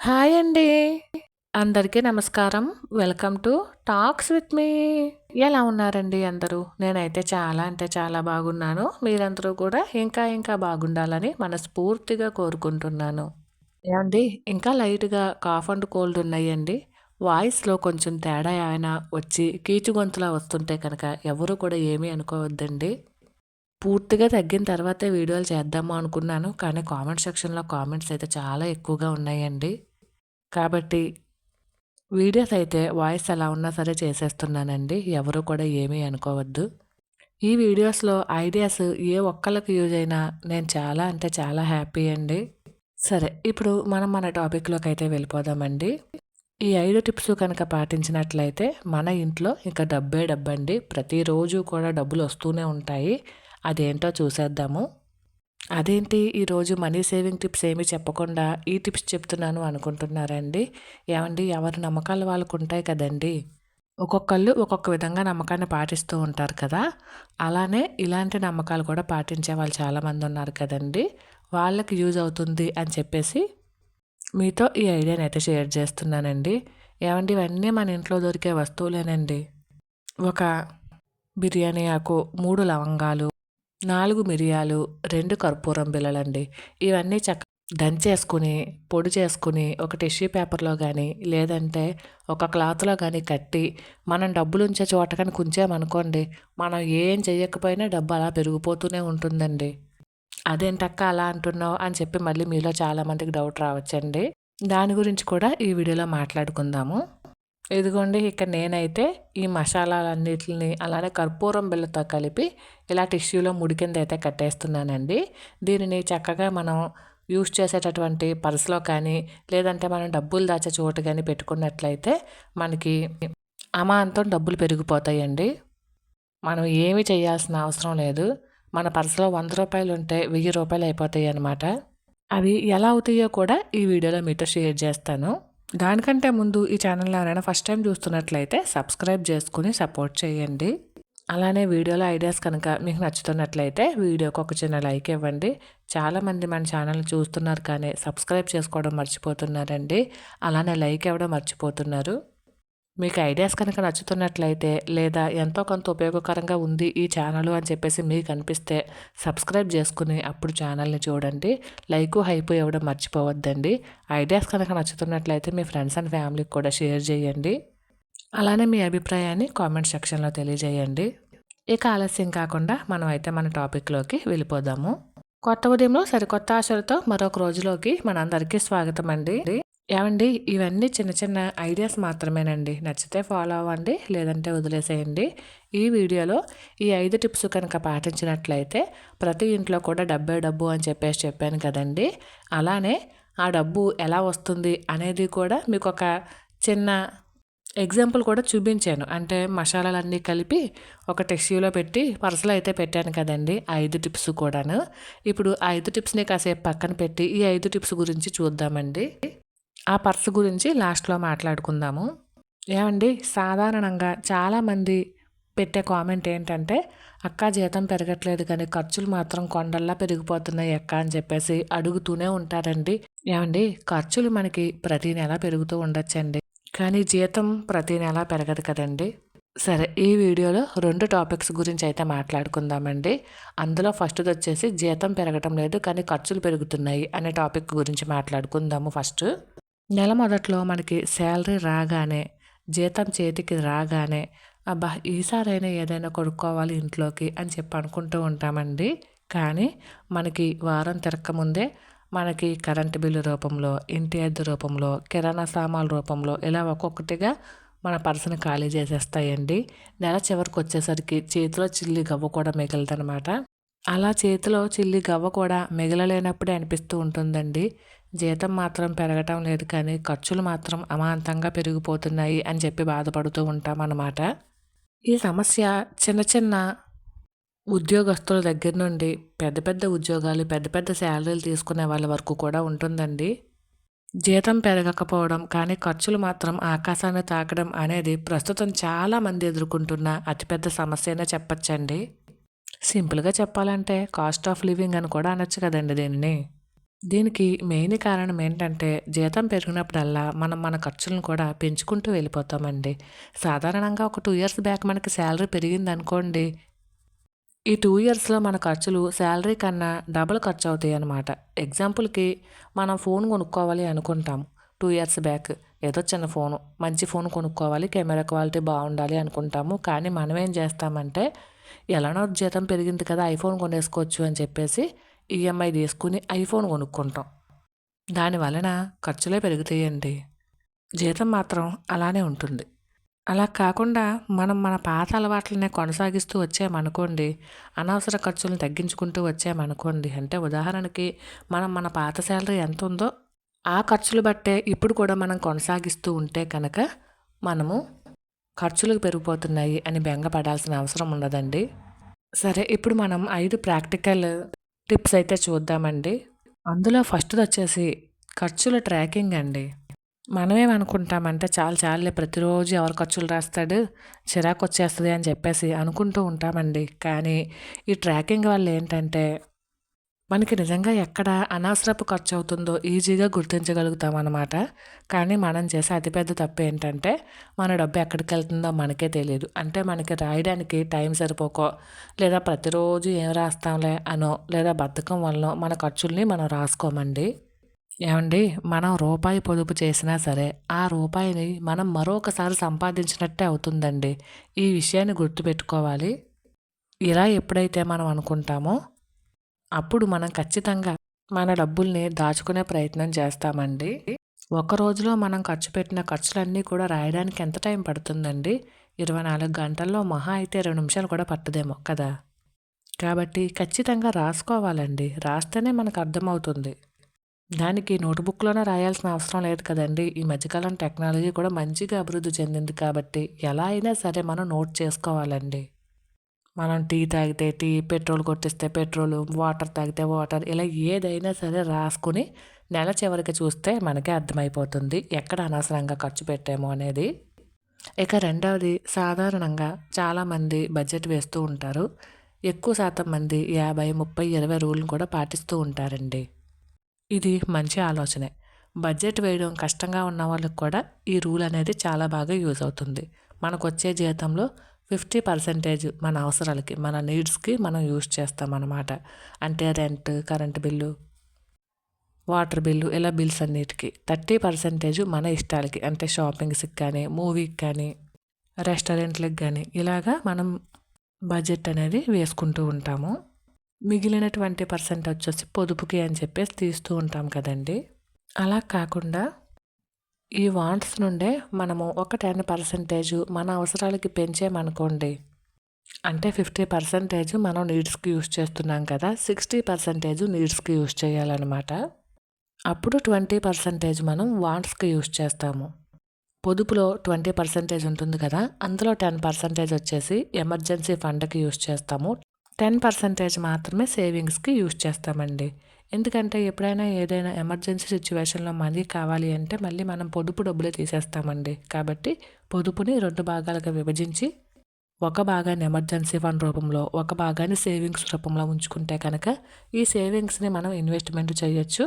Hi అండి. అందరికీ నమస్కారం. Welcome to talks with me. ఎలా ఉన్నారండి అందరూ? నేనైతే చాలా అంటే చాలా బాగున్నాను. మీరందరూ కూడా ఇంకా ఇంకా బాగుండాలని మనస్ఫూర్తిగా కోరుకుంటున్నాను. ఏమండి ఇంకా లైట్గా కాఫ్ అండ్ కోల్డ్ ఉన్నాయండి. వాయిస్లో కొంచెం తేడా ఏమైనా వచ్చి కీచు గొంతులా వస్తుంటే కనుక ఎవరు కూడా ఏమీ అనుకోవద్దండి. పూర్తిగా తగ్గిన తర్వాతే వీడియోలు చేద్దాము అనుకున్నాను. కానీ కామెంట్ సెక్షన్లో కామెంట్స్ అయితే చాలా ఎక్కువగా ఉన్నాయండి. కాబట్టి వీడియోస్ అయితే వాయిస్ ఎలా ఉన్నా సరే చేసేస్తున్నానండి. ఎవరు కూడా ఏమీ అనుకోవద్దు. ఈ వీడియోస్లో ఐడియాస్ ఏ ఒక్కళ్ళకి యూజ్ అయినా నేను చాలా అంటే చాలా హ్యాపీ అండి. సరే ఇప్పుడు మనం మన టాపిక్లోకి అయితే వెళ్ళిపోదామండి. ఈ ఐదు టిప్స్ కనుక పాటించినట్లయితే మన ఇంట్లో ఇంకా డబ్బే డబ్బండి. ప్రతిరోజు కూడా డబ్బులు వస్తూనే ఉంటాయి. అదేంటో చూసేద్దాము. అదేంటి? ఈరోజు మనీ సేవింగ్ టిప్స్ ఏమీ చెప్పకుండా ఈ టిప్స్ చెప్తున్నాను అనుకుంటున్నారండి. ఏమండి? ఎవరి నమ్మకాలు వాళ్ళకు ఉంటాయి కదండి. ఒక్కొక్కళ్ళు ఒక్కొక్క విధంగా నమ్మకాన్ని పాటిస్తూ ఉంటారు కదా. అలానే ఇలాంటి నమ్మకాలు కూడా పాటించే వాళ్ళు చాలామంది ఉన్నారు కదండి. వాళ్ళకి యూజ్ అవుతుంది అని చెప్పేసి మీతో ఈ ఐడియాని అయితే షేర్ చేస్తున్నానండి. ఏమండి? ఇవన్నీ మన ఇంట్లో దొరికే వస్తువులేనండి. ఒక బిర్యానీ ఆకు మూడు లవంగాలు నాలుగు మిరియాలు రెండు కర్పూరం బిళ్ళలండి. ఇవన్నీ చక్క దంచేసుకుని పొడి చేసుకుని ఒక టిష్యూ పేపర్లో కానీ లేదంటే ఒక క్లాత్లో కానీ కట్టి మనం డబ్బులు ఉంచే చోట కానీ కుంచామనుకోండి మనం ఏం చేయకపోయినా డబ్బు అలా పెరిగిపోతూనే ఉంటుందండి. అదేంటక్క అలా అంటున్నావు? అని చెప్పి మళ్ళీ మీలో చాలామందికి డౌట్ రావచ్చండి. దాని గురించి కూడా ఈ వీడియోలో మాట్లాడుకుందాము. ఇదిగోండి ఇక నేనైతే ఈ మసాలాలన్నిటిని అలానే కర్పూరం బిళ్ళతో కలిపి ఇలా టిష్యూలో ముడి కింద అయితే కట్టేస్తున్నానండి. దీనిని చక్కగా మనం యూస్ చేసేటటువంటి పర్సులో కానీ లేదంటే మనం డబ్బులు దాచే చోటు కానీ పెట్టుకున్నట్లయితే మనకి అమాంతం డబ్బులు పెరిగిపోతాయండి. మనం ఏమి చేయాల్సిన అవసరం లేదు. మన పర్సులో వంద రూపాయలు ఉంటే వెయ్యి రూపాయలు అయిపోతాయి అన్నమాట అవి ఎలా అవుతాయో కూడా ఈ వీడియోలో మీతో షేర్ చేస్తాను. దానికంటే ముందు ఈ ఛానల్ ఎవరైనా ఫస్ట్ టైం చూస్తున్నట్లయితే సబ్స్క్రైబ్ చేసుకుని సపోర్ట్ చేయండి. అలానే వీడియోలో ఐడియాస్ కనుక మీకు నచ్చుతున్నట్లయితే వీడియోకి ఒక చిన్న లైక్ ఇవ్వండి. చాలామంది మన ఛానల్ చూస్తున్నారు కానీ సబ్స్క్రైబ్ చేసుకోవడం మర్చిపోతున్నారండి. అలానే లైక్ ఇవ్వడం మర్చిపోతున్నారు. మీకు ఐడియాస్ కనుక నచ్చుతున్నట్లయితే లేదా ఎంతో కొంత ఉపయోగకరంగా ఉంది ఈ ఛానల్ అని చెప్పేసి మీకు అనిపిస్తే సబ్స్క్రైబ్ చేసుకుని అప్పుడు ఛానల్ని చూడండి. లైక్ హైప్ ఇవ్వడం మర్చిపోవద్దండి. ఐడియాస్ కనుక నచ్చుతున్నట్లయితే మీ ఫ్రెండ్స్ అండ్ ఫ్యామిలీకి కూడా షేర్ చేయండి. అలానే మీ అభిప్రాయాన్ని కామెంట్ సెక్షన్లో తెలియజేయండి. ఇక ఆలస్యం కాకుండా మనం అయితే మన టాపిక్లోకి వెళ్ళిపోదాము. కొత్త ఉదయంలో సరికొత్త ఆశలతో మరొక రోజులోకి మనందరికీ స్వాగతం అండి ఏమండి? ఇవన్నీ చిన్న చిన్న ఐడియాస్ మాత్రమేనండి. నచ్చితే ఫాలో అవ్వండి లేదంటే వదిలేసేయండి. ఈ వీడియోలో ఈ ఐదు టిప్స్ కనుక పాటించినట్లయితే ప్రతి ఇంట్లో కూడా డబ్బే డబ్బు అని చెప్పేసి చెప్పాను కదండి. అలానే ఆ డబ్బు ఎలా వస్తుంది అనేది కూడా మీకు ఒక చిన్న ఎగ్జాంపుల్ కూడా చూపించాను. అంటే మసాలాలన్నీ కలిపి ఒక టెక్స్యూలో పెట్టి పర్సలో అయితే పెట్టాను కదండి ఐదు టిప్స్ కూడాను. ఇప్పుడు ఐదు టిప్స్ని కాసేపు పక్కన పెట్టి ఈ ఐదు టిప్స్ గురించి చూద్దామండి. ఆ పర్స్ గురించి లాస్ట్లో మాట్లాడుకుందాము. ఏమండి? సాధారణంగా చాలామంది పెట్టే కామెంట్ ఏంటంటే అక్క జీతం పెరగట్లేదు కానీ ఖర్చులు మాత్రం కొండల్లా పెరిగిపోతున్నాయి అక్క అని చెప్పేసి అడుగుతూనే ఉంటారండి. ఏమండి? ఖర్చులు మనకి ప్రతి నెల పెరుగుతూ ఉండొచ్చండి. కానీ జీతం ప్రతి నెల పెరగదు కదండి. సరే ఈ వీడియోలో రెండు టాపిక్స్ గురించి అయితే మాట్లాడుకుందామండి. అందులో ఫస్ట్ది వచ్చేసి జీతం పెరగటం లేదు కానీ ఖర్చులు పెరుగుతున్నాయి అనే టాపిక్ గురించి మాట్లాడుకుందాము ఫస్ట్. నెల మొదట్లో మనకి శాలరీ రాగానే జీతం చేతికి రాగానే అబ్బా ఈసారైనా ఏదైనా కొడుక్కోవాలి ఇంట్లోకి అని చెప్పి అనుకుంటూ ఉంటామండి. కానీ మనకి వారం తిరక్కముందే మనకి కరెంటు బిల్లు రూపంలో ఇంటి అద్దె రూపంలో కిరాణా సామాన్ల రూపంలో ఇలా ఒక్కొక్కటిగా మన పర్సను ఖాళీ చేసేస్తాయండి. నెల చివరికి వచ్చేసరికి చేతిలో చిల్లి గవ్వ కూడా మిగలదనమాట. అలా చేతిలో చిల్లి గవ్వ కూడా మిగలలేనప్పుడే అనిపిస్తూ ఉంటుందండి. జీతం మాత్రం పెరగటం లేదు కానీ ఖర్చులు మాత్రం అమాంతంగా పెరిగిపోతున్నాయి అని చెప్పి బాధపడుతూ ఉంటాం అన్నమాట ఈ సమస్య చిన్న చిన్న ఉద్యోగస్తుల దగ్గర నుండి పెద్ద పెద్ద ఉద్యోగాలు పెద్ద పెద్ద శాలరీలు తీసుకునే వాళ్ళ వరకు కూడా ఉంటుందండి. జీతం పెరగకపోవడం కానీ ఖర్చులు మాత్రం ఆకాశాన్ని తాకడం అనేది ప్రస్తుతం చాలామంది ఎదుర్కొంటున్న అతిపెద్ద సమస్యనే చెప్పచ్చండి. సింపుల్గా చెప్పాలంటే కాస్ట్ ఆఫ్ లివింగ్ అని కూడా అనొచ్చు కదండి దీన్ని. దీనికి మెయిన్ కారణం ఏంటంటే జీతం పెరిగినప్పుడల్లా మనం మన ఖర్చులను కూడా పెంచుకుంటూ వెళ్ళిపోతామండి. సాధారణంగా ఒక టూ ఇయర్స్ బ్యాక్ మనకి శాలరీ పెరిగింది అనుకోండి ఈ టూ ఇయర్స్లో మన ఖర్చులు శాలరీ కన్నా డబుల్ ఖర్చు అవుతాయి అన్నమాట. ఎగ్జాంపుల్కి మనం ఫోన్ కొనుక్కోవాలి అనుకుంటాం టూ ఇయర్స్ బ్యాక్ ఏదో చిన్న ఫోను మంచి ఫోన్ కొనుక్కోవాలి కెమెరా క్వాలిటీ బాగుండాలి అనుకుంటాము కానీ మనం ఏం చేస్తామంటే ఎలానో జీతం పెరిగింది కదా ఐఫోన్ కొనేసుకోవచ్చు అని చెప్పేసి ఈఎంఐ తీసుకుని ఐఫోన్ కొనుక్కుంటాం. దాని వలన ఖర్చులే పెరుగుతాయండి. జీతం మాత్రం అలానే ఉంటుంది. అలా కాకుండా మనం మన పాత అలవాట్లనే కొనసాగిస్తూ వచ్చామనుకోండి అనవసర ఖర్చులను తగ్గించుకుంటూ వచ్చామనుకోండి అంటే ఉదాహరణకి మనం మన పాత శాలరీ ఎంత ఉందో ఆ ఖర్చులు బట్టే ఇప్పుడు కూడా మనం కొనసాగిస్తూ ఉంటే కనుక మనము ఖర్చులు పెరిగిపోతున్నాయి అని బెంగపడాల్సిన అవసరం ఉండదండి. సరే ఇప్పుడు మనం ఐదు ప్రాక్టికల్ టిప్స్ అయితే చూద్దామండి. అందులో ఫస్ట్ది వచ్చేసి ఖర్చుల ట్రాకింగ్ అండి. మనమేమనుకుంటామంటే చాలు చాలులే ప్రతిరోజు ఎవరు ఖర్చులు రాస్తాడు చిరాకు వచ్చేస్తుంది అని చెప్పేసి అనుకుంటూ ఉంటామండి. కానీ ఈ ట్రాకింగ్ వల్ల ఏంటంటే మనకి నిజంగా ఎక్కడ అనవసరపు ఖర్చు అవుతుందో ఈజీగా గుర్తించగలుగుతాం అన్నమాట కానీ మనం చేసే అతిపెద్ద తప్పు ఏంటంటే మన డబ్బు ఎక్కడికి వెళ్తుందో మనకే తెలియదు అంటే మనకి రాయడానికి టైం సరిపోకో లేదా ప్రతిరోజు ఏం రాస్తాంలే అనో లేదా బద్ధకం వల్ల మన ఖర్చుల్ని మనం రాసుకోమండి. ఏమండి? మనం రూపాయి పొదుపు చేసినా సరే ఆ రూపాయిని మనం మరొకసారి సంపాదించినట్టే అవుతుందండి. ఈ విషయాన్ని గుర్తుపెట్టుకోవాలి. ఇలా ఎప్పుడైతే మనం అనుకుంటామో అప్పుడు మనం ఖచ్చితంగా మన డబ్బుల్ని దాచుకునే ప్రయత్నం చేస్తామండి. ఒక రోజులో మనం ఖర్చు పెట్టిన ఖర్చులన్నీ కూడా రాయడానికి ఎంత టైం పడుతుందండి? ఇరవై నాలుగు గంటల్లో మహా అయితే రెండు నిమిషాలు కూడా పట్టదేమో కదా? కాబట్టి ఖచ్చితంగా రాసుకోవాలండి. రాస్తేనే మనకు అర్థమవుతుంది. దానికి నోట్బుక్లోనే రాయాల్సిన అవసరం లేదు కదండి. ఈ మధ్యకాలం టెక్నాలజీ కూడా మంచిగా అభివృద్ధి చెందింది కాబట్టి ఎలా అయినా సరే మనం నోట్ చేసుకోవాలండి. మనం టీ తాగితే టీ పెట్రోల్ కొట్టిస్తే పెట్రోల్ వాటర్ తాగితే వాటర్ ఇలా ఏదైనా సరే రాసుకుని నెల చివరికి చూస్తే మనకే అర్థమైపోతుంది ఎక్కడ అనవసరంగా ఖర్చు పెట్టాము అనేది. ఇక రెండవది సాధారణంగా చాలామంది బడ్జెట్ వేస్తూ ఉంటారు. ఎక్కువ శాతం మంది యాభై ముప్పై ఇరవై రూల్ని కూడా పాటిస్తూ ఉంటారండి. ఇది మంచి ఆలోచనే. బడ్జెట్ వేయడం కష్టంగా ఉన్న వాళ్ళకి కూడా ఈ రూల్ అనేది చాలా బాగా యూజ్ అవుతుంది. మనకు వచ్చే జీతంలో ఫిఫ్టీ పర్సెంటేజ్ మన అవసరాలకి మన నీడ్స్కి మనం యూజ్ చేస్తాం అన్నమాట అంటే rent current bill water bill ఇలా బిల్స్ అన్నిటికీ. థర్టీ పర్సెంటేజ్ మన ఇష్టాలకి. అంటే షాపింగ్స్కి కానీ మూవీకి కానీ రెస్టారెంట్లకు కానీ ఇలాగా మనం బడ్జెట్ అనేది వేసుకుంటూ ఉంటాము. మిగిలిన ట్వంటీ పర్సెంట్ వచ్చేసి పొదుపుకి అని చెప్పేసి తీస్తూ ఉంటాం కదండి. అలా కాకుండా ఈ వాంట్స్ నుండే మనము ఒక టెన్ పర్సెంటేజ్ మన అవసరాలకి పెంచామనుకోండి అంటే ఫిఫ్టీ పర్సెంటేజ్ మనం నీడ్స్కి యూస్ చేస్తున్నాం కదా సిక్స్టీ పర్సెంటేజ్ నీడ్స్కి యూస్ చేయాలన్నమాట. అప్పుడు ట్వంటీ పర్సెంటేజ్ మనం వాంట్స్కి యూస్ చేస్తాము. పొదుపులో ట్వంటీ పర్సెంటేజ్ ఉంటుంది కదా అందులో టెన్ పర్సెంటేజ్ వచ్చేసి ఎమర్జెన్సీ ఫండ్కి యూస్ చేస్తాము. టెన్ పర్సెంటేజ్ మాత్రమే సేవింగ్స్కి యూజ్ చేస్తామండి. ఎందుకంటే ఎప్పుడైనా ఏదైనా ఎమర్జెన్సీ సిచ్యువేషన్లో మనీ కావాలి అంటే మళ్ళీ మనం పొదుపు డబ్బులు తీసేస్తామండి. కాబట్టి పొదుపుని రెండు భాగాలుగా విభజించి ఒక భాగాన్ని ఎమర్జెన్సీ ఫండ్ రూపంలో ఒక భాగాన్ని సేవింగ్స్ రూపంలో ఉంచుకుంటే కనుక ఈ సేవింగ్స్ని మనం ఇన్వెస్ట్మెంట్ చేయొచ్చు.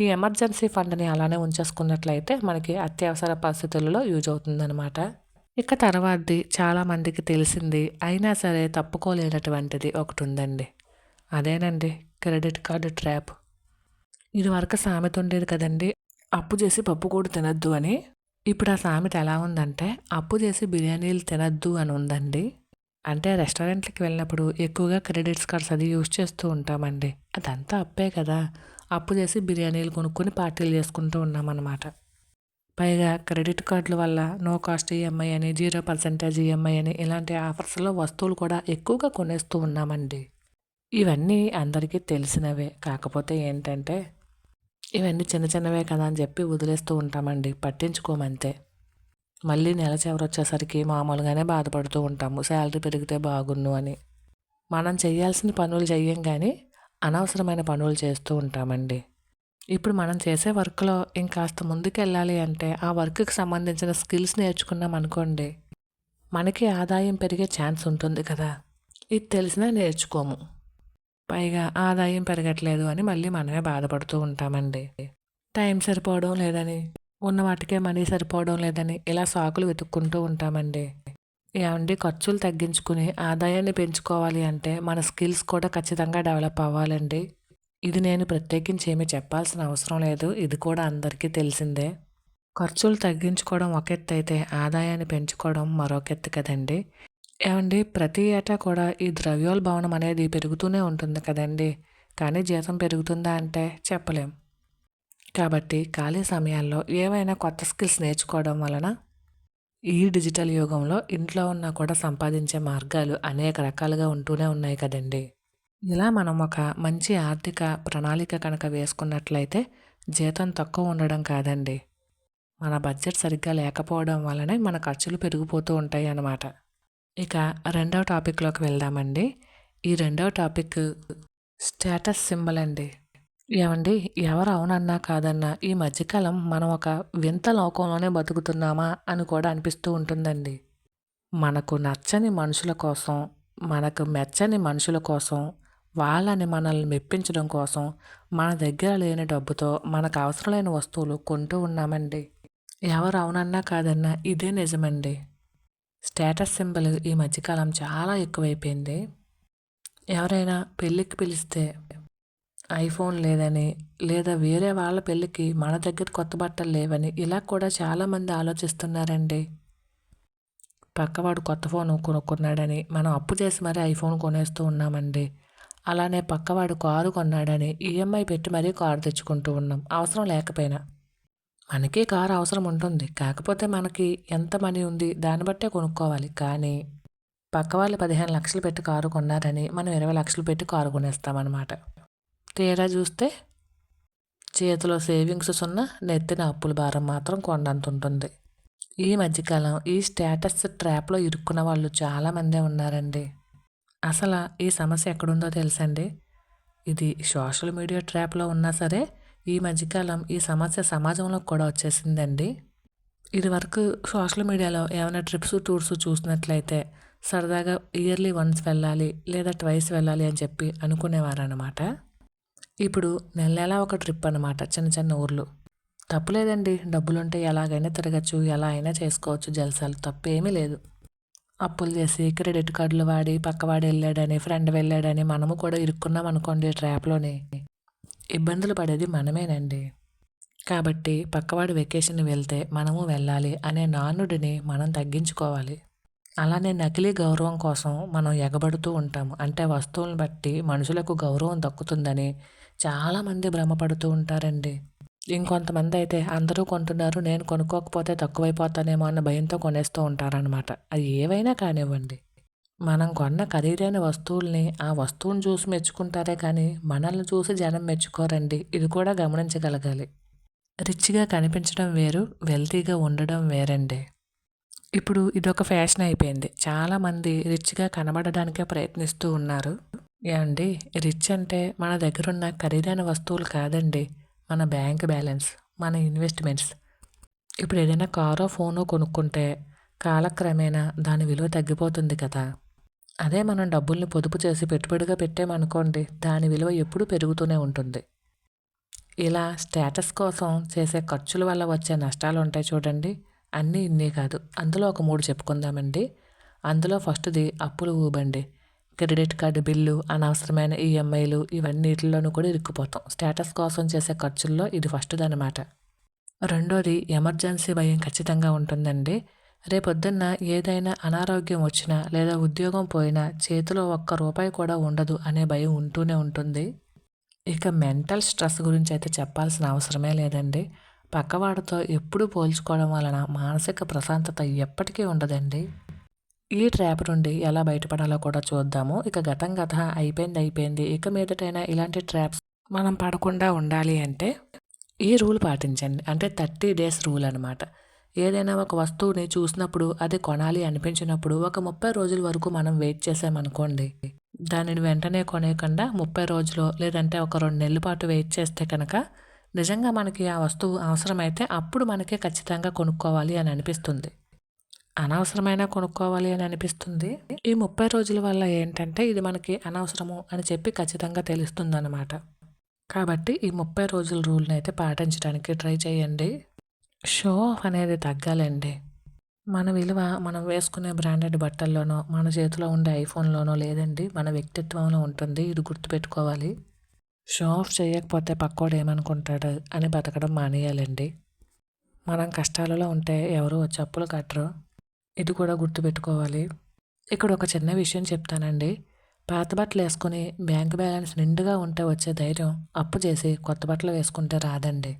ఈ ఎమర్జెన్సీ ఫండ్ని అలానే ఉంచేసుకున్నట్లయితే మనకి అత్యవసర పరిస్థితులలో యూజ్ అవుతుందన్నమాట. ఇక తర్వాతది చాలామందికి తెలిసింది అయినా సరే తప్పుకోలేనటువంటిది ఒకటి ఉందండి అదేనండి క్రెడిట్ కార్డు ట్రాప్. ఇదివరకు సామెత ఉండేది కదండి అప్పు చేసి పప్పు కూడా తినద్దు అని. ఇప్పుడు ఆ సామెత ఎలా ఉందంటే అప్పు చేసి బిర్యానీలు తినద్దు అని ఉందండి. అంటే రెస్టారెంట్లకి వెళ్ళినప్పుడు ఎక్కువగా క్రెడిట్స్ కార్డ్స్ అది యూజ్ చేస్తూ ఉంటామండి. అదంతా అప్పే కదా. అప్పు చేసి బిర్యానీలు కొనుక్కొని పార్టీలు చేసుకుంటూ ఉన్నామన్నమాట. పైగా క్రెడిట్ కార్డుల వల్ల నో కాస్ట్ ఈఎంఐ అని జీరో పర్సెంటేజ్ ఈఎంఐ అని ఇలాంటి ఆఫర్స్లో వస్తువులు కూడా ఎక్కువగా కొనేస్తూ ఉన్నామండి. ఇవన్నీ అందరికీ తెలిసినవే. కాకపోతే ఏంటంటే ఇవన్నీ చిన్న చిన్నవే కదా అని చెప్పి వదిలేస్తూ ఉంటామండి. పట్టించుకోమంతే. మళ్ళీ నెల చివరి వచ్చేసరికి మామూలుగానే బాధపడుతూ ఉంటాము. శాలరీ పెరిగితే బాగున్ను అని. మనం చేయాల్సిన పనులు చెయ్యం కానీ అనవసరమైన పనులు చేస్తూ ఉంటామండి. ఇప్పుడు మనం చేసే వర్క్లో ఇంకాస్త ముందుకెళ్ళాలి అంటే ఆ వర్క్కి సంబంధించిన స్కిల్స్ నేర్చుకున్నాం అనుకోండి మనకి ఆదాయం పెరిగే ఛాన్స్ ఉంటుంది కదా. ఇది తెలిసినా నేర్చుకోము. పైగా ఆదాయం పెరగట్లేదు అని మళ్ళీ మనమే బాధపడుతూ ఉంటామండి. టైం సరిపోవడం లేదని ఉన్న వాటికే మనీ సరిపోవడం లేదని ఇలా సాకులు వెతుక్కుంటూ ఉంటామండి. ఏమండి? ఖర్చులు తగ్గించుకుని ఆదాయాన్ని పెంచుకోవాలి అంటే మన స్కిల్స్ కూడా ఖచ్చితంగా డెవలప్ అవ్వాలండి. ఇది నేను ప్రత్యేకించి ఏమీ చెప్పాల్సిన అవసరం లేదు. ఇది కూడా అందరికీ తెలిసిందే. ఖర్చులు తగ్గించుకోవడం ఒక ఎత్తు అయితే ఆదాయాన్ని పెంచుకోవడం మరొక ఎత్తు కదండి. ఏమండి? ప్రతి ఏటా కూడా ఈ ద్రవ్యోల్బణం అనేది పెరుగుతూనే ఉంటుంది కదండి. కానీ జీతం పెరుగుతుందా అంటే చెప్పలేం. కాబట్టి ఖాళీ సమయాల్లో ఏవైనా కొత్త స్కిల్స్ నేర్చుకోవడం వలన ఈ డిజిటల్ యుగంలో ఇంట్లో ఉన్నా కూడా సంపాదించే మార్గాలు అనేక రకాలుగా ఉంటూనే ఉన్నాయి కదండి. ఇలా మనం ఒక మంచి ఆర్థిక ప్రణాళిక కనుక వేసుకున్నట్లయితే జీతం తక్కువ ఉండడం కాదండి. మన బడ్జెట్ సరిగ్గా లేకపోవడం వల్లనే మన ఖర్చులు పెరిగిపోతూ ఉంటాయి అన్నమాట ఇక రెండవ టాపిక్లోకి వెళ్దామండి. ఈ రెండవ టాపిక్ స్టేటస్ సింబల్ అండి. ఏమండి? ఎవరు అవునన్నా కాదన్నా ఈ మధ్యకాలం మనం ఒక వింత లోకంలోనే బతుకుతున్నామా అని కూడా అనిపిస్తూ ఉంటుందండి. మనకు నచ్చని మనుషుల కోసం మనకు మెచ్చని మనుషుల కోసం వాళ్ళని మనల్ని మెప్పించడం కోసం మన దగ్గర లేని డబ్బుతో మనకు అవసరం లేని వస్తువులు కొంటూ ఉన్నామండి. ఎవరు అవునన్నా కాదన్నా ఇదే నిజమండి. స్టేటస్ సింబల్ ఈ మధ్యకాలం చాలా ఎక్కువైపోయింది. ఎవరైనా పెళ్ళికి పిలిస్తే ఐఫోన్ లేదని లేదా వేరే వాళ్ళ పెళ్ళికి మన దగ్గర కొత్త బట్టలు లేవని ఇలా కూడా చాలామంది ఆలోచిస్తున్నారండి. పక్కవాడు కొత్త ఫోన్ కొనుక్కున్నాడని మనం అప్పు చేసి మరీ ఐఫోన్ కొనేస్తూ ఉన్నామండి. అలానే పక్కవాడు కారు కొన్నాడని ఈఎంఐ పెట్టి మరీ కారు తెచ్చుకుంటూ ఉన్నాం. అవసరం లేకపోయినా. మనకి కారు అవసరం ఉంటుంది. కాకపోతే మనకి ఎంత మనీ ఉంది దాన్ని బట్టే కొనుక్కోవాలి. కానీ పక్క వాళ్ళు పదిహేను లక్షలు పెట్టి కారు కొన్నారని మనం ఇరవై లక్షలు పెట్టి కారు కొనేస్తామన్నమాట. తీరా చూస్తే చేతిలో సేవింగ్స్ ఉన్న నెత్తిన అప్పుల భారం మాత్రం కొండంత ఉంటుంది. ఈ మధ్యకాలం ఈ స్టేటస్ ట్రాప్లో ఇరుక్కున్న వాళ్ళు చాలామందే ఉన్నారండి. అసలు ఈ సమస్య ఎక్కడుందో తెలుసండి? ఇది సోషల్ మీడియా ట్రాప్లో ఉన్నా సరే ఈ మధ్యకాలం ఈ సమస్య సమాజంలో కూడా వచ్చేసిందండి. ఇదివరకు సోషల్ మీడియాలో ఏమైనా ట్రిప్స్ టూర్స్ చూసినట్లయితే సరదాగా ఇయర్లీ వన్స్ వెళ్ళాలి లేదా ట్వైస్ వెళ్ళాలి అని చెప్పి అనుకునేవారనమాట ఇప్పుడు నెల నెల ఒక ట్రిప్ అనమాట చిన్న చిన్న ఊర్లు. తప్పులేదండి డబ్బులుంటే ఎలాగైనా తిరగచ్చు ఎలా అయినా చేసుకోవచ్చు. జలసాలు తప్పేమీ లేదు. అప్పులు చేసి క్రెడిట్ కార్డులు వాడి పక్కవాడు వెళ్ళాడని ఫ్రెండ్ వెళ్ళాడని మనము కూడా ఇరుక్కున్నాం అనుకోండి ట్రాప్లోని. ఇబ్బందులు పడేది మనమేనండి. కాబట్టి పక్కవాడు వెకేషన్ వెళ్తే మనము వెళ్ళాలి అనే నానుడిని మనం తగ్గించుకోవాలి. అలానే నకిలీ గౌరవం కోసం మనం ఎగబడుతూ ఉంటాము. అంటే వస్తువులను బట్టి మనుషులకు గౌరవం దక్కుతుందని చాలామంది భ్రమపడుతూ ఉంటారండి. ఇంకొంతమంది అయితే అందరూ కొంటున్నారు నేను కొనుక్కోకపోతే తక్కువైపోతానేమో అన్న భయంతో కొనేస్తూ ఉంటారనమాట అది ఏవైనా కానివ్వండి. మనం కొన్న ఖరీదైన వస్తువుల్ని ఆ వస్తువుని చూసి మెచ్చుకుంటారే కానీ మనల్ని చూసి జనం మెచ్చుకోరండి. ఇది కూడా గమనించగలగాలి. రిచ్గా కనిపించడం వేరు వెల్తీగా ఉండడం వేరండి. ఇప్పుడు ఇదొక ఫ్యాషన్ అయిపోయింది. చాలామంది రిచ్గా కనబడడానికే ప్రయత్నిస్తూ ఉన్నారు. ఏమండి రిచ్ అంటే మన దగ్గరున్న ఖరీదైన వస్తువులు కాదండి. మన బ్యాంక్ బ్యాలెన్స్ మన ఇన్వెస్ట్మెంట్స్. ఇప్పుడు ఏదైనా కారో ఫోనో కొనుక్కుంటే కాలక్రమేణా దాని విలువ తగ్గిపోతుంది కదా. అదే మనం డబ్బుల్ని పొదుపు చేసి పెట్టుబడిగా పెట్టామనుకోండి దాని విలువ ఎప్పుడూ పెరుగుతూనే ఉంటుంది. ఇలా స్టేటస్ కోసం చేసే ఖర్చుల వల్ల వచ్చే నష్టాలు ఉంటాయి చూడండి. అన్నీ ఇన్ని కాదు. అందులో ఒక మూడు చెప్పుకుందామండి. అందులో ఫస్ట్ది అప్పులు ఊబండి. క్రెడిట్ కార్డు బిల్లు అనవసరమైన ఈఎంఐలు ఇవన్నిటిలోనూ కూడా ఇరుక్కుపోతాం. స్టేటస్ కోసం చేసే ఖర్చుల్లో ఇది ఫస్ట్ది అనమాట రెండోది ఎమర్జెన్సీ భయం ఖచ్చితంగా ఉంటుందండి. రేపొద్దున్న ఏదైనా అనారోగ్యం వచ్చినా లేదా ఉద్యోగం పోయినా చేతిలో ఒక్క రూపాయి కూడా ఉండదు అనే భయం ఉంటూనే ఉంటుంది. ఇక మెంటల్ స్ట్రెస్ గురించి అయితే చెప్పాల్సిన అవసరమే లేదండి. పక్కవాడితో ఎప్పుడు పోల్చుకోవడం వలన మానసిక ప్రశాంతత ఎప్పటికీ ఉండదండి. ఈ ట్రాప్ నుండి ఎలా బయటపడాలో కూడా చూద్దాము. ఇక గతం గత అయిపోయింది అయిపోయింది. ఇక మీదటైనా ఇలాంటి ట్రాప్స్ మనం పడకుండా ఉండాలి అంటే ఈ రూల్ పాటించండి. అంటే థర్టీ డేస్ రూల్ అనమాట ఏదైనా ఒక వస్తువుని చూసినప్పుడు అది కొనాలి అనిపించినప్పుడు ఒక ముప్పై రోజుల వరకు మనం వెయిట్ చేసామనుకోండి. దానిని వెంటనే కొనేయకుండా ముప్పై రోజులు లేదంటే ఒక రెండు నెలల పాటు వెయిట్ చేస్తే కనుక నిజంగా మనకి ఆ వస్తువు అవసరమైతే అప్పుడు మనకే ఖచ్చితంగా కొనుక్కోవాలి అని అనిపిస్తుంది. అనవసరమైన కొనుక్కోవాలి అని అనిపిస్తుంది. ఈ ముప్పై రోజుల వల్ల ఏంటంటే ఇది మనకి అనవసరము అని చెప్పి ఖచ్చితంగా తెలుస్తుంది అనమాట కాబట్టి ఈ ముప్పై రోజుల రూల్ని అయితే పాటించడానికి ట్రై చేయండి. షో ఆఫ్ అనేది తగ్గాలండి. మన విలువ మనం వేసుకునే బ్రాండెడ్ బట్టల్లోనో మన చేతిలో ఉండే ఐఫోన్లోనో లేదండి మన వ్యక్తిత్వంలో ఉంటుంది ఇది గుర్తుపెట్టుకోవాలి. షో ఆఫ్ చేయకపోతే పక్కోడు ఏమనుకుంటాడు అని బతకడం మానేయాలండి. మనం కష్టాలలో ఉంటే ఎవరు వచ్చి అప్పులు కట్టరు. ఇది కూడా గుర్తుపెట్టుకోవాలి. ఇక్కడ ఒక చిన్న విషయం చెప్తానండి. పాత బట్టలు వేసుకుని బ్యాంక్ బ్యాలెన్స్ నిండుగా ఉంటే వచ్చే ధైర్యం అప్పు చేసి కొత్త బట్టలు వేసుకుంటే రాదండి.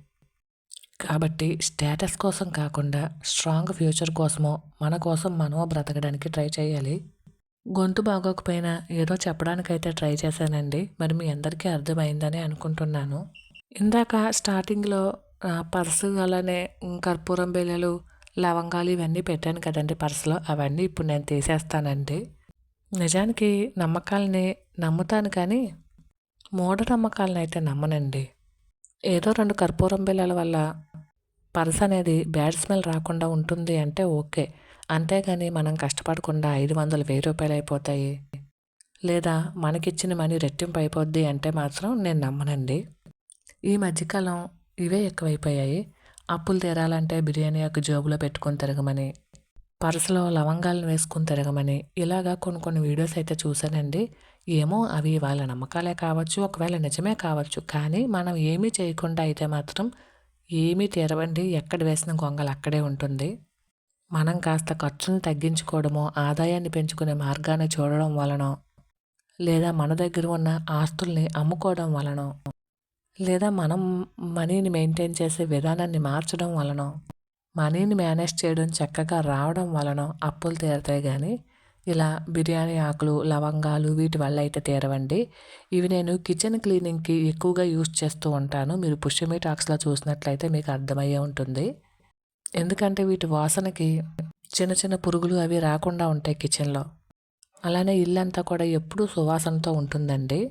కాబట్టి స్టేటస్ కోసం కాకుండా స్ట్రాంగ్ ఫ్యూచర్ కోసమో మన కోసం మనమో బ్రతకడానికి ట్రై చేయాలి. గొంతు బాగోకపోయినా ఏదో చెప్పడానికైతే ట్రై చేశానండి. మరి మీ అందరికీ అర్థమైందని అనుకుంటున్నాను. ఇందాక స్టార్టింగ్లో పర్సు అలానే కర్పూరం బిళ్ళలు లవంగాలు ఇవన్నీ పెట్టాను కదండి పర్సులో. అవన్నీ ఇప్పుడు నేను తీసేస్తానండి. నిజానికి నమ్మకాలని నమ్ముతాను కానీ మూఢనమ్మకాలను అయితే నమ్మనండి. ఏదో రెండు కర్పూరం బిళ్ళల వల్ల పర్స్ అనేది బ్యాడ్ స్మెల్ రాకుండా ఉంటుంది అంటే ఓకే. అంతేగాని మనం కష్టపడకుండా ఐదు వందలు వెయ్యి రూపాయలు అయిపోతాయి. లేదా మనకిచ్చిన మనీ రెట్టింపు అయిపోద్ది అంటే మాత్రం నేను నమ్మనండి. ఈ మధ్యకాలం ఇవే ఎక్కువైపోయాయి. అప్పులు తీరాలంటే బిర్యానీ యొక్క జోబులో పెట్టుకొని తిరగమని పర్సులో లవంగాలను వేసుకుని తిరగమని ఇలాగా కొన్ని కొన్ని వీడియోస్ అయితే చూశానండి. ఏమో అవి వాళ్ళ నమ్మకాలే కావచ్చు ఒకవేళ నిజమే కావచ్చు. కానీ మనం ఏమీ చేయకుండా అయితే మాత్రం ఏమీ తీరవండి. ఎక్కడ వేసిన గొంగలు అక్కడే ఉంటుంది. మనం కాస్త ఖర్చును తగ్గించుకోవడమో ఆదాయాన్ని పెంచుకునే మార్గాన్ని చూడడం వలన లేదా మన దగ్గర ఉన్న ఆస్తుల్ని అమ్ముకోవడం వలన లేదా మనం మనీని మెయింటైన్ చేసే విధానాన్ని మార్చడం వలన మనీని మేనేజ్ చేయడం చక్కగా రావడం వలన అప్పులు తీరతాయి. కానీ ఇలా బిర్యానీ ఆకులు లవంగాలు వీటి వల్ల అయితే తీరవండి. ఇవి నేను కిచెన్ క్లీనింగ్కి ఎక్కువగా యూస్ చేస్తూ ఉంటాను. మీరు పుష్యమీ టాక్స్లో చూసినట్లయితే మీకు అర్థమయ్యే ఉంటుంది. ఎందుకంటే వీటి వాసనకి చిన్న చిన్న పురుగులు అవి రాకుండా ఉంటాయి కిచెన్లో. అలానే ఇల్లంతా కూడా ఎప్పుడూ సువాసనతో ఉంటుందండి.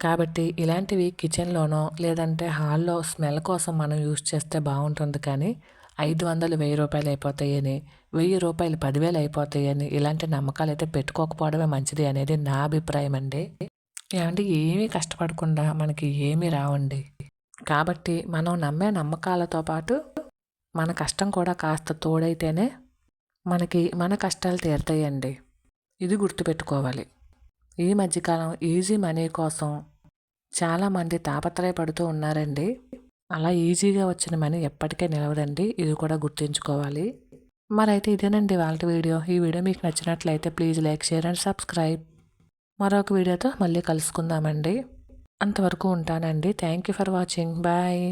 కాబట్టి ఇలాంటివి కిచెన్లోనో లేదంటే హాల్లో స్మెల్ కోసం మనం యూస్ చేస్తే బాగుంటుంది కానీ ఐదు వందలు వెయ్యి రూపాయలు అయిపోతాయని వెయ్యి రూపాయలు పదివేలు అయిపోతాయని ఇలాంటి నమ్మకాలు అయితే పెట్టుకోకపోవడమే మంచిది అనేది నా అభిప్రాయం అండి. ఏమంటే ఏమీ కష్టపడకుండా మనకి ఏమీ రావండి. కాబట్టి మనం నమ్మే నమ్మకాలతో పాటు మన కష్టం కూడా కాస్త తోడైతేనే మనకి మన కష్టాలు తీరుతాయండి. ఇది గుర్తుపెట్టుకోవాలి. ఈ మధ్యకాలం ఈజీ మనీ కోసం చాలామంది తాపత్రయపడుతూ ఉన్నారండి. అలా ఈజీగా వచ్చిన మనీ ఎప్పటికే నిలవదండి. ఇది కూడా గుర్తుంచుకోవాలి. మరైతే ఇదేనండి వాళ్ళ వీడియో. ఈ వీడియో మీకు నచ్చినట్లయితే please like share and subscribe. మరొక వీడియోతో మళ్ళీ కలుసుకుందామండి. అంతవరకు ఉంటానండి. Thank you for watching. Bye.